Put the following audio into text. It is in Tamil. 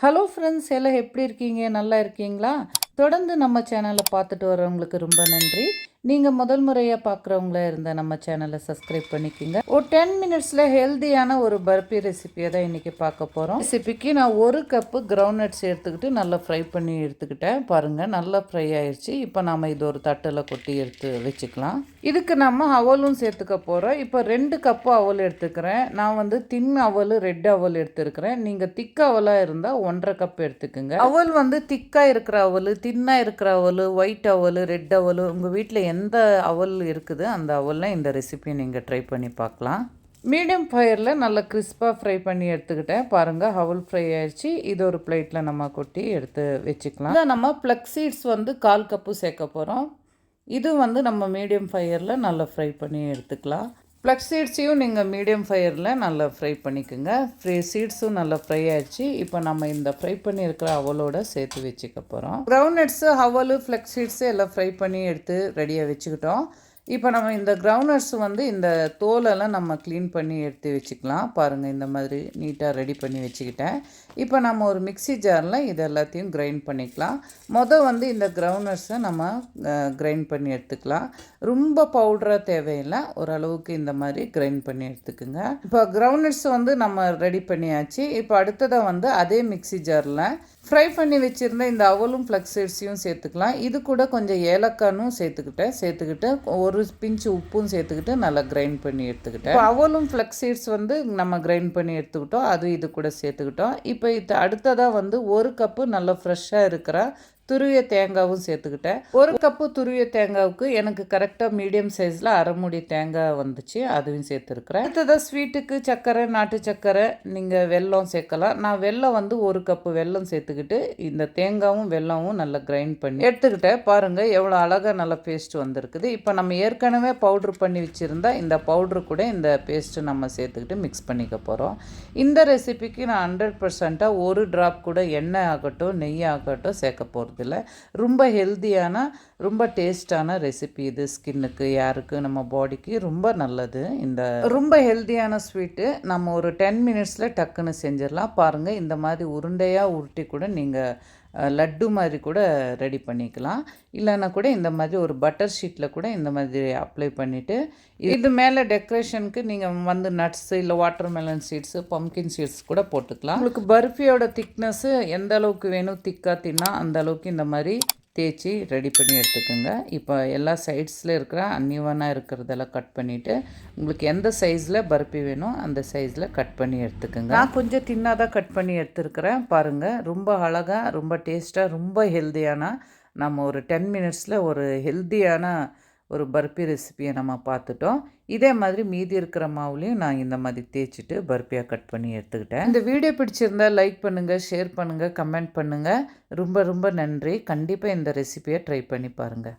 ஹலோ ஃப்ரெண்ட்ஸ் எல்லாம் எப்படி இருக்கீங்க? நல்லா இருக்கீங்களா? தொடர்ந்து நம்ம சேனலை பார்த்துட்டு வரவங்களுக்கு ரொம்ப நன்றி. நீங்கள் முதல் முறையாக பார்க்குறவங்களா இருந்தால் நம்ம சேனலை சப்ஸ்கிரைப் பண்ணிக்கிங்க. ஒரு டென் மினிட்ஸில் ஹெல்த்தியான ஒரு பர்பி ரெசிபியை தான் இன்றைக்கி பார்க்க போகிறோம் ரெசிபிக்கு நான் ஒரு கப்பு கிரவுண்ட் நட்ஸ் எடுத்துக்கிட்டு நல்லா ஃப்ரை பண்ணி எடுத்துக்கிட்டேன். பாருங்கள் நல்லா ஃப்ரை ஆயிடுச்சு இப்போ நாம் இது ஒரு தட்டில் கொட்டி எடுத்து வச்சுக்கலாம். இதுக்கு நம்ம அவலும் சேர்த்துக்க போகிறோம் இப்போ ரெண்டு கப்பு அவல் எடுத்துக்கிறேன். நான் வந்து தின் அவல் ரெட் அவல் எடுத்துருக்கிறேன். நீங்கள் திக் அவலாக இருந்தால் ஒன்றரை கப் எடுத்துக்கோங்க. அவல் வந்து திக்காக இருக்கிற அவல் தின்னாக இருக்கிற அவல் ஒயிட் அவல் ரெட் அவல் உங்கள் வீட்டில் எந்த அவல் இருக்குது? அந்த அவலில் இந்த ரெசிபி நீங்கள் ட்ரை பண்ணி பார்க்கலாம். மீடியம் ஃபயரில் நல்லா கிறிஸ்பாக ஃப்ரை பண்ணி எடுத்துக்கிட்டேன். பாருங்கள் ஹவல் ஃப்ரை ஆயிடுச்சு. இது ஒரு பிளேட்டில் நம்ம கொட்டி எடுத்து வச்சுக்கலாம். இதை நம்ம ப்ளக் சீட்ஸ் வந்து கால் கப்பு சேர்க்க போகிறோம் இது வந்து நம்ம மீடியம் ஃபயரில் நல்லா ஃப்ரை பண்ணி எடுத்துக்கலாம். ப்ளக் சீட்ஸையும் நீங்கள் மீடியம் ஃபயரில் நல்லா ஃப்ரை பண்ணிக்கோங்க. ஃப்ரை சீட்ஸும் நல்லா ஃப்ரை ஆயிடுச்சு. இப்போ நம்ம இந்த ஃப்ரை பண்ணியிருக்கிற அவலோட சேர்த்து வச்சுக்க போகிறோம் க்ரௌண்ட் நட்ஸு ஹவலு ஃப்ளக்ஸ் சீட்ஸு எல்லாம் ஃப்ரை பண்ணி எடுத்து ரெடியாக வச்சுக்கிட்டோம். இப்போ நம்ம இந்த க்ரௌனர்ஸ் வந்து இந்த தோலெல்லாம் நம்ம க்ளீன் பண்ணி எடுத்து வச்சுக்கலாம். பாருங்கள் இந்த மாதிரி நீட்டாக ரெடி பண்ணி வச்சுக்கிட்டேன். இப்போ நம்ம ஒரு மிக்சி ஜாரில் இது எல்லாத்தையும் கிரைண்ட் பண்ணிக்கலாம். மொதல் வந்து இந்த க்ரௌனர்ஸை நம்ம கிரைண்ட் பண்ணி எடுத்துக்கலாம். ரொம்ப பவுடராக தேவையில்லை. ஓரளவுக்கு இந்த மாதிரி கிரைண்ட் பண்ணி எடுத்துக்கோங்க. இப்போ க்ரௌனர்ஸ் வந்து நம்ம ரெடி பண்ணியாச்சு. இப்போ அடுத்ததாக வந்து அதே மிக்சி ஜாரில் ஃப்ரை பண்ணி வச்சுருந்த இந்த அவலும் ஃப்ளக்ஸிட்ஸையும் சேர்த்துக்கலாம். இது கூட கொஞ்சம் ஏலக்கானும் சேர்த்துக்கிட்டேன் சேர்த்துக்கிட்டு ஒரு பிஞ்சு உப்பும் சேர்த்துக்கிட்டு நல்லா கிரைண்ட் பண்ணி எடுத்துக்கிட்டேன். இப்போ அவலும் ஃப்ளக்ஸீட்ஸ் வந்து நம்ம கிரைண்ட் பண்ணி எடுத்துக்கிட்டோம். அது இது கூட சேர்த்துக்கிட்டோம். இப்போ இது அடுத்ததாக வந்து ஒரு கப்பு நல்லா ஃப்ரெஷ்ஷாக இருக்கிற துருவிய தேங்காவும் சேர்த்துக்கிட்டேன். ஒரு கப்பு துருவிய தேங்காவுக்கு எனக்கு கரெக்டாக மீடியம் சைஸில் அரைமுடி தேங்காய் வந்துச்சு அதுவும் சேர்த்துருக்குறேன். அடுத்ததாக ஸ்வீட்டுக்கு சர்க்கரை நாட்டு சர்க்கரை நீங்கள் வெல்லம் சேர்க்கலாம். நான் வெல்லம் வந்து ஒரு கப்பு வெல்லம் சேர்த்துக்கிட்டு இந்த தேங்காவும் வெல்லமும் நல்லா கிரைண்ட் பண்ணி எடுத்துக்கிட்டேன். பாருங்கள் எவ்வளோ அழகாக நல்லா பேஸ்ட் வந்திருக்குது. இப்போ நம்ம ஏற்கனவே பவுட்ரு பண்ணி வச்சுருந்தா இந்த பவுட்ரு கூட இந்த பேஸ்ட்டு நம்ம சேர்த்துக்கிட்டு மிக்ஸ் பண்ணிக்க போகிறோம் இந்த ரெசிபிக்கு நான் ஹண்ட்ரட் பர்சண்ட்டாக ஒரு ட்ராப் கூட எண்ணெய் ஆகட்டும் நெய் ஆகட்டும் சேர்க்க போகிறது இல்லை ரொம்ப ஹெல்த்தியான ரொம்ப டேஸ்டான ரெசிபி இது ஸ்கின்னுக்கு யாருக்கு நம்ம பாடிக்கு ரொம்ப நல்லது. இந்த ரொம்ப ஹெல்த்தியான ஸ்வீட்டு நம்ம ஒரு டென் மினிட்ஸில் டக்குன்னு செஞ்சிடலாம். பாருங்கள் இந்த மாதிரி உருண்டையாக உருட்டி கூட நீங்கள் லட்டு மாதிரி கூட ரெடி பண்ணிக்கலாம். இல்லைன்னா கூட இந்த மாதிரி ஒரு பட்டர் ஷீட்டில் கூட இந்த மாதிரி அப்ளை பண்ணிவிட்டு இது மேலே டெக்கரேஷனுக்கு நீங்கள் வந்து நட்ஸு இல்லை watermelon seeds pumpkin seeds கூட போட்டுக்கலாம். உங்களுக்கு பர்ஃபியோட திக்னஸ்ஸு எந்த அளவுக்கு வேணும் திக்காக தின்னா அந்த அளவுக்கு இந்த மாதிரி தேய்ச்சி ரெடி பண்ணி எடுத்துக்கோங்க. இப்போ எல்லா சைட்ஸில் இருக்கிற அன்னிவனாக இருக்கிறதெல்லாம் கட் பண்ணிவிட்டு உங்களுக்கு எந்த சைஸில் பருப்பி வேணும் அந்த சைஸில் கட் பண்ணி எடுத்துக்கோங்க. நான் கொஞ்சம் தின்னாக தான் கட் பண்ணி எடுத்துருக்கிறேன். பாருங்கள் ரொம்ப அழகாக ரொம்ப டேஸ்ட்டாக ரொம்ப ஹெல்த்தியான நம்ம ஒரு டென் மினிட்ஸில் ஒரு ஹெல்த்தியான ஒரு பர்பி ரெசிபியை நம்ம பார்த்துட்டோம். இதே மாதிரி மீதி இருக்கிற மாவுலையும் நான் இந்த மாதிரி தேய்ச்சிட்டு பர்பியாக கட் பண்ணி எடுத்துக்கிட்டேன். இந்த வீடியோ பிடிச்சிருந்தால் லைக் பண்ணுங்கள் ஷேர் பண்ணுங்கள் கமெண்ட் பண்ணுங்கள் ரொம்ப ரொம்ப நன்றி. கண்டிப்பாக இந்த ரெசிபியை ட்ரை பண்ணி பாருங்கள்